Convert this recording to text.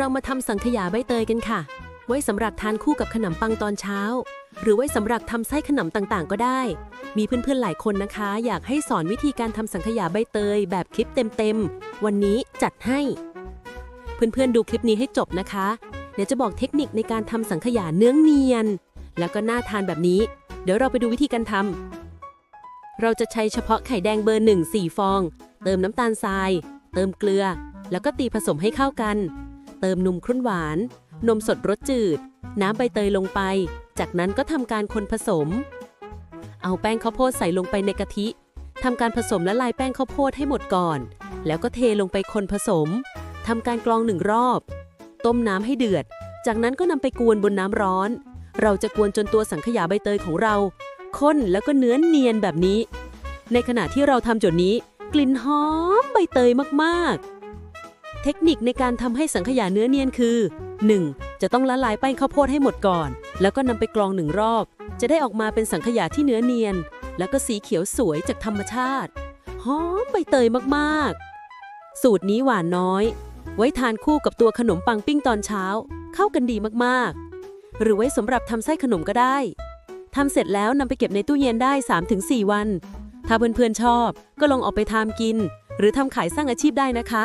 เรามาทำสังขยาใบเตยกันค่ะ ไว้สำหรับทานคู่กับขนมปังตอนเช้า หรือไว้สำหรับทำไส้ขนมต่างๆ ก็ได้ มีเพื่อนๆหลายคนนะคะ อยากให้สอนวิธีการทำสังขยาใบเตย แบบคลิปเต็มๆ วันนี้จัดให้ เพื่อนๆดูคลิปนี้ให้จบนะคะ เดี๋ยวจะบอกเทคนิคในการทำสังขยาเนื้อเนียน แล้วก็น่าทานแบบนี้ เดี๋ยวเราไปดูวิธีการทำเราจะใช้เฉพาะไข่แดงเบอร์หนึ่งสี่ฟอง เติมน้ำตาลทราย เติมเกลือ แล้วก็ตีผสมให้เข้ากัน เติมนมข้นหวาน นมสดรสจืด น้ำใบเตยลงไป จากนั้นก็ทำการคนผสม เอาแป้งข้าวโพดใส่ลงไปในกะทิทำการผสมละลายแป้งข้าวโพดให้หมดก่อน แล้วก็เทลงไปคนผสมทำการกรองหนึ่งรอบ ต้มน้ำให้เดือด จากนั้นก็นำไปกวนบนน้ำร้อน เราจะกวนจนตัวสังขยาใบเตยของเราข้นแล้วก็เนื้อเนียนแบบนี้ ในขณะที่เราทำจดนี้ กลิ่นหอมใบเตยมากๆ เทคนิคในการทำให้สังขยาเนื้อเนียนคือ 1. จะต้องละลายแป้งข้าวโพดให้หมดก่อน แล้วก็นำไปกรองหนึ่งรอบ จะได้ออกมาเป็นสังขยาที่เนื้อเนียน แล้วก็สีเขียวสวยจากธรรมชาติ หอมใบเตยมากๆ สูตรนี้หวานน้อย ไว้ทานคู่กับตัวขนมปังปิ้งตอนเช้า เข้ากันดีมากๆ หรือไว้สำหรับทำไส้ขนมก็ได้ทำเสร็จแล้วนำไปเก็บในตู้เย็นได้ 3-4 วัน ถ้าเพื่อนๆชอบ ก็ลองออกไปทำกิน หรือทำขายสร้างอาชีพได้นะคะ